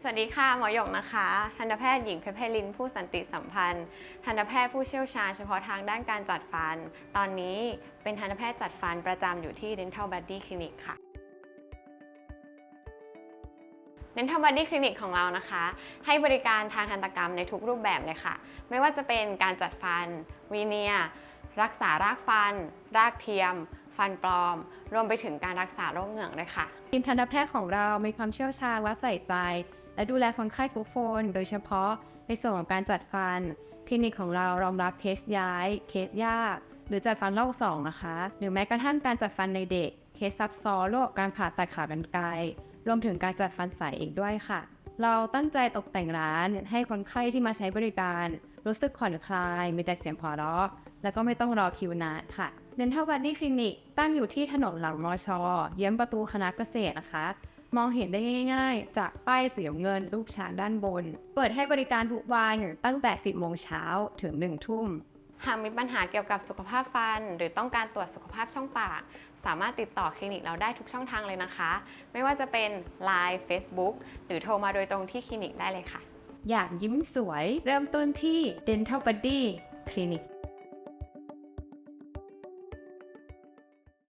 สวัสดีค่ะ หมอหยกนะคะ ทันตแพทย์หญิงเพชรไพลิน ผู้สันติสัมพันธ์ ทันตแพทย์ผู้เชี่ยวชาญเฉพาะทางด้านการจัดฟัน ตอนนี้เป็นทันตแพทย์จัดฟันประจำอยู่ที่ Dental Buddy Clinic ค่ะ Dental Buddy Clinic ของเรานะคะ ให้บริการทางทันตกรรมในทุกรูปแบบเลยค่ะ ไม่ว่าจะเป็นการจัดฟัน วีเนียร์รักษารากฟัน รากเทียมฟันปลอม รวมไปถึงการรักษาโรคเหงือกด้วยค่ะทีมทันตแพทย์ของเรามีความเชี่ยวชาญและใส่ใจ และดูแลคนไข้ทุกคนโดยเฉพาะในส่วนของการจัดฟัน คลินิกของเรารองรับเคสย้าย เคสยาก หรือจัดฟันรอบสองนะคะ หรือแม้กระทั่งการจัดฟันในเด็ก เคสซับซ้อนโรคการผ่าตัดขากรรไกรรวมถึงการจัดฟันใสอีกด้วยค่ะ เราตั้งใจตกแต่งร้าน ให้คนไข้ที่มาใช้บริการ รู้สึกผ่อนคลาย มีแต่เสียงหัวเราะแล้วก็ไม่ต้องรอคิวนานค่ะ Dental Buddy Clinic ตั้งอยู่ที่ถนนหลังมอชอเยื้องประตูคณะเกษตรนะคะ มองเห็นได้ง่าย ๆ จากป้ายสีน้ำเงินรูปช้างด้านบน เปิดให้บริการทุกวันตั้งแต่ 10 โมงเช้าถึง 1 ทุ่ม หากมีปัญหาเกี่ยวกับสุขภาพฟัน หรือต้องการตรวจสุขภาพช่องปาก สามารถติดต่อคลินิกเราได้ทุกช่องทางเลยนะคะ ไม่ว่าจะเป็น Line Facebook หรือโทรมาโดยตรงที่คลินิกได้เลยค่ะ อยากยิ้มสวย เริ่มต้นที่ Dental Buddy Clinic